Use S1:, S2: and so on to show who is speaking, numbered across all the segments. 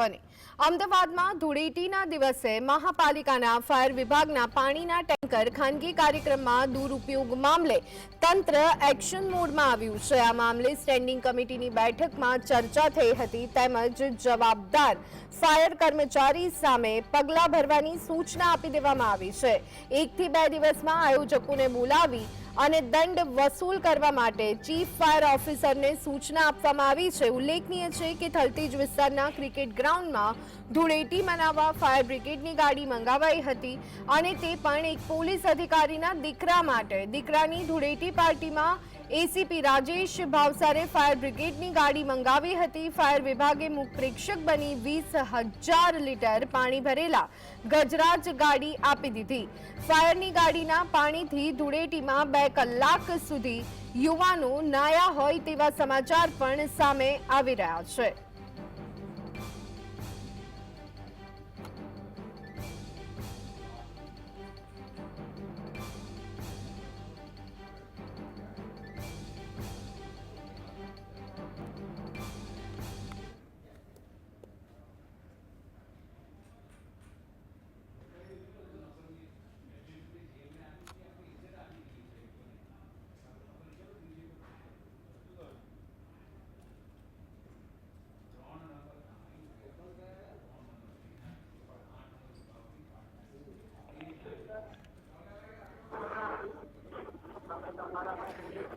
S1: બની અમદાવાદમાં ધૂળેટીના દિવસે મહાપાલિકાના ફાયર વિભાગના પાણીના ટેન્કર ખાનગી કાર્યક્રમમાં દુરુપયોગ મામલે તંત્ર એક્શન મોડમાં આવ્યું છે. આ મામલે સ્ટેન્ડિંગ કમિટીની બેઠકમાં ચર્ચા થઈ હતી તેમજ જવાબદાર ફાયર કર્મચારી સામે પગલાં ભરવાની સૂચના આપી દેવામાં આવી છે. એકથી બે દિવસમાં આયોજકોને બોલાવી અને દંડ વસૂલ કરવા માટે ચીફ ફાયર ઓફિસરને સૂચના આપવામાં આવી છે. ઉલ્લેખનીય છે કે થલતેજ વિસ્તારના ક્રિકેટ ગ્રાઉન્ડમાં ધૂળેટી મનાવવા ફાયર બ્રિગેડની ગાડી મંગાવાઈ હતી અને તે પણ એક પોલીસ અધિકારીના દીકરા માટે. દીકરાની ધૂળેટી પાર્ટીમાં એસીપી રાજેશ ભાવસારે ફાયર બ્રિગેડની ગાડી મંગાવી હતી. ફાયર વિભાગે મુખ પ્રેક્ષક બની વીસ હજાર લીટર પાણી ભરેલા ગજરાજ ગાડી આપી દીધી. ફાયરની ગાડીના પાણીથી ધૂળેટીમાં બે કલાક સુધી યુવાનો નાયા હોય તેવા સમાચાર પણ સામે આવી રહ્યા છે.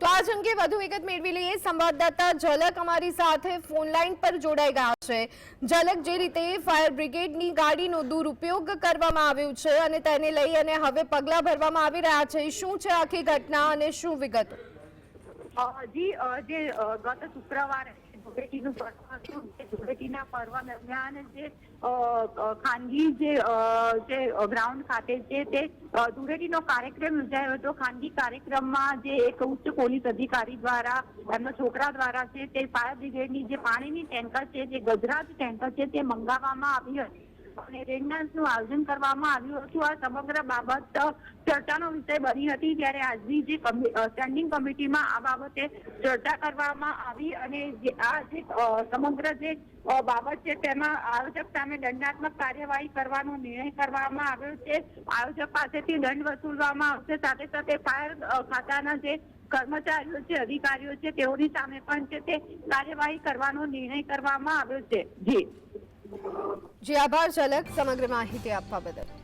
S1: તો આજ અંગે વધુ વિગત મેળવી લઈએ. સંવાદદાતા ઝલક અમારી સાથે ફોન લાઈન પર જોડાઈ ગયા છે. ઝલક જે રીતે ફાયર બ્રિગેડની ગાડીનો દુરુપયોગ કરવામાં આવ્યો છે અને તેને લઈ અને હવે પગલાં ભરવામાં આવી રહ્યા છે. શું છે આખી ઘટના અને શું વિગત?
S2: જી જે ગત શુક્રવારે ધૂળેટીના પર્વ દરમિયાન જે ખાનગી જે ગ્રાઉન્ડ ખાતે છે તે ધૂળેટીનો કાર્યક્રમ યોજાયો હતો. ખાનગી કાર્યક્રમમાં જે એક ઉચ્ચ પોલીસ અધિકારી દ્વારા, એમના છોકરા દ્વારા છે તે ફાયર બ્રિગેડની જે પાણીની ટેન્કર છે, જે ગજરાજ ટેન્કર છે, તે મંગાવવામાં આવી હતી. અને રેડનાસનું આયોજન કરવામાં આવ્યું હતું. આ સમગ્ર બાબત ચર્ચાનો વિષય બની હતી ત્યારે આજની જે સ્ટેન્ડિંગ કમિટીમાં આ બાબતે ચર્ચા કરવામાં આવી અને આ જે સમગ્ર જે બાબત છે તેમાં આયોજક સામે દંડાત્મક કાર્યવાહી કરવાનો નિર્ણય કરવામાં આવ્યો છે. આયોજક પાસેથી દંડ વસૂલવામાં આવશે. સાથે સાથે ફાયર ખાતાના જે કર્મચારીઓ છે, અધિકારીઓ છે, તેઓની સામે પણ છે તે કાર્યવાહી કરવાનો નિર્ણય કરવામાં આવ્યો છે. જી.
S1: જી આભાર ઝલક. સમગ્ર માહિતી આપવા બદલ.